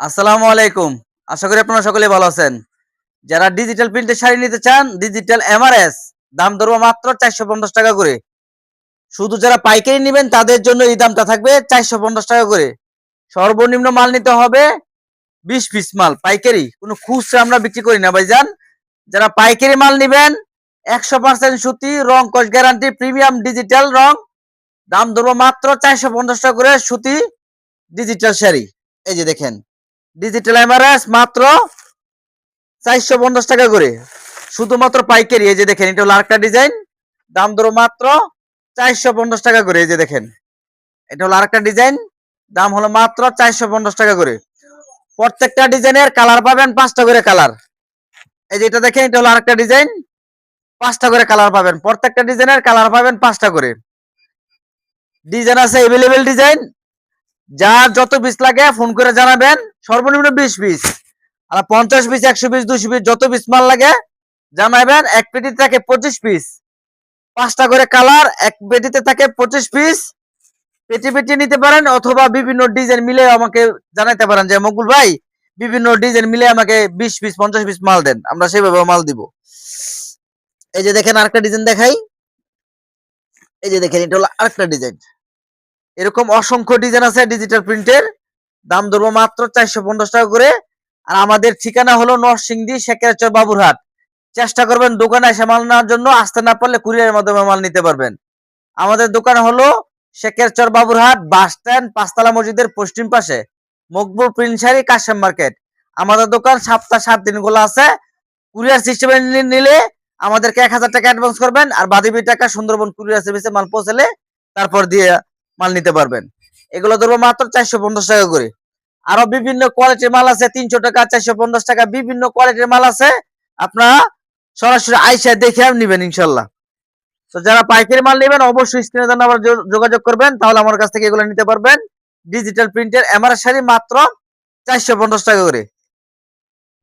আসসালামু আলাইকুম। আশা করি আপনারা সকলে ভালো আছেন। যারা ডিজিটাল প্রিন্টের শাড়ি নিতে চান ডিজিটাল এমআরএস দাম ধরবো মাত্র চারশো পঞ্চাশ টাকা করে। শুধু যারা পাইকারি নেবেন, তাদের জন্য এই দামটা থাকবে চারশো পঞ্চাশ টাকা করে। সর্বনিম্ন মাল নিতে হবে বিশ পিস মাল, পাইকারি। কোনো খুচরা আমরা বিক্রি করি না, ভাইজান। যারা পাইকারি মাল নেবেন, একশো পার্সেন্ট সুতি, রং কস গ্যারান্টি প্রিমিয়াম ডিজিটাল রং, দাম ধরবো মাত্র চারশো পঞ্চাশ টাকা করে সুতি ডিজিটাল শাড়ি। এই যে দেখেন ডিজিটাল এমআরএস মাত্র চারশো পঞ্চাশ টাকা করে। শুধুমাত্র পাইকারি, এই যে দেখেন, এটা হলো আরেকটা ডিজাইন দাম ধরো মাত্র চারশো পঞ্চাশ টাকা করে, এই যে দেখেন। এটা হলো আরেকটা ডিজাইন দাম হলো মাত্র চারশো পঞ্চাশ টাকা করে। প্রত্যেকটা ডিজাইনের কালার পাবেন পাঁচটা করে কালার এই যে এটা দেখেন, এটা হলো আরেকটা ডিজাইন পাঁচটা করে কালার পাবেন। প্রত্যেকটা ডিজাইনের কালার পাবেন পাঁচটা করে। ডিজাইন আছে এভেলেবেল ডিজাইন যার যত পিস লাগে, ফোন করে জানাবেন। সর্বনিম্ন বিশ পিস আর পঞ্চাশ পিস একশো পিস দুশো পিস যত পিস মাল লাগে, জানাবেন। এক পেটিতে থাকে পঁচিশ পিস পাঁচটা করে কালার, এক পেটিতে থাকে পঁচিশ পিস পেটি পেটি নিতে পারেন অথবা বিভিন্ন ডিজাইন মিলে আমাকে জানাইতে পারেন যে মকুল ভাই, বিভিন্ন ডিজাইন মিলে আমাকে বিশ পিস পঞ্চাশ পিস মাল দেন। আমরা সেভাবে মাল দিব। এই যে দেখেন আরেকটা ডিজাইন দেখাই। এই যে দেখেন, এটা হলো আরেকটা ডিজাইন। এরকম অসংখ্য ডিজাইন আছে ডিজিটাল প্রিন্টের দাম ধরবো মাত্র চারশো পঞ্চাশ টাকা করে। আর আমাদের ঠিকানা হলো নরসিংদী, শেখেরচর, বাবুরহাট। চেষ্টা করবেন দোকানে এসে মাল নেওয়ার জন্য। আসতে না পারলে কুরিয়ারের মাধ্যমে মাল নিতে পারবেন। আমাদের দোকান হলো শেখেরচর, বাবুরহাট বাস স্ট্যান্ড, পাঁচতলা মসজিদের পশ্চিম পাশে। Maqbul print sari, Kashem market. আমাদের দোকান সপ্তাহ সাত দিন খোলা আছে। কুরিয়ার সিস্টেমে নিলে আমাদেরকে এক হাজার টাকা অ্যাডভান্স করবেন। আর বাদিবি টাকা সুন্দরবন কুরিয়ার সার্ভিসে মাল পৌঁছালে তারপর দিয়ে মাল নিতে পারবেন। এগুলো ধরবো মাত্র চারশো পঞ্চাশ টাকা করে। আরও বিভিন্ন কোয়ালিটির মাল আছে, তিনশো টাকা, চারশো পঞ্চাশ টাকা, বিভিন্ন কোয়ালিটির মাল আছে। আপনারা সরাসরি আইসা দেখে নিবেন ইনশাল্লাহ। তো যারা পাইকারি মাল নেবেন, অবশ্যই স্ক্রিনে দেন আবার যোগাযোগ করবেন, তাহলে আমার কাছ থেকে এগুলো নিতে পারবেন। ডিজিটাল প্রিন্টের এমআর শাড়ি মাত্র চারশো পঞ্চাশ টাকা করে।